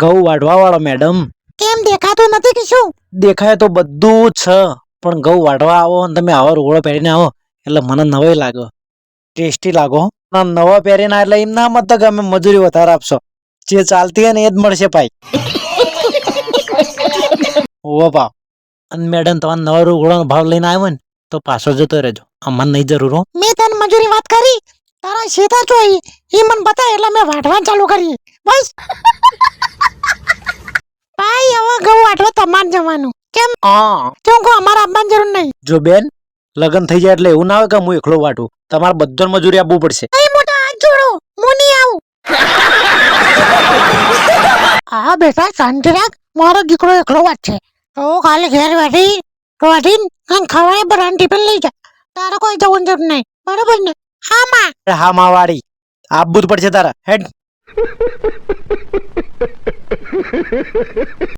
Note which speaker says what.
Speaker 1: ઘઉં વાઢવા વાળો મેડમ
Speaker 2: કેમ દેખાતો નથી કે શું?
Speaker 1: દેખાય તો બધું જ છે પણ ઘઉં વાઢવા આવો અને તમે આવા રોગડો પહેરીને આવો એટલે મને નવાઈ લાગે. ટેસ્ટી લાગો ના નવા પહેરીને એટલે એમ ના મત કે અમે મજૂરી વધારે આપશો. જે ચાલતી હોય ને એ જ મળશે ભાઈ. ઓવો ભાવ અને મેડમ તમારે નવા રૂગડો ભાવ લઈને આવ્યો ને તો પાછો જતો રહેજો. અમને નહીં જરૂર હો.
Speaker 2: મેં તને મજૂરી વાત કરી. તારા સીધા જોઈ એ મને બતાય એટલે મેં વાટવાનું ચાલુ કરી. બસ ભાઈ હવે ઘઉં જવાનું. કેમ?
Speaker 1: હા.
Speaker 2: કેમ કહું અમારે આપવાની જરૂર નહીં.
Speaker 1: જો બેન લગ્ન થઈ જાય એટલે એવું ના હોય કે હું એકલો વાટું. તમારે બધો મજૂરી આપવું પડશે.
Speaker 2: એ મોટા હાથ જોડો હું નહીં આવું. હા બેટા શાંતિ રાખ. મારો દીકરો એકલો વાત છે. તો ખાલી ઘેર બેઠી વાટીને અને ખવાય બરાન ટિફિન લઈ જા તારે કોઈ જવું જરૂર નહીં. બરોબર ને? હા માં.
Speaker 1: હા હા માવાડી. આપવું જ પડશે તારા. હેડ.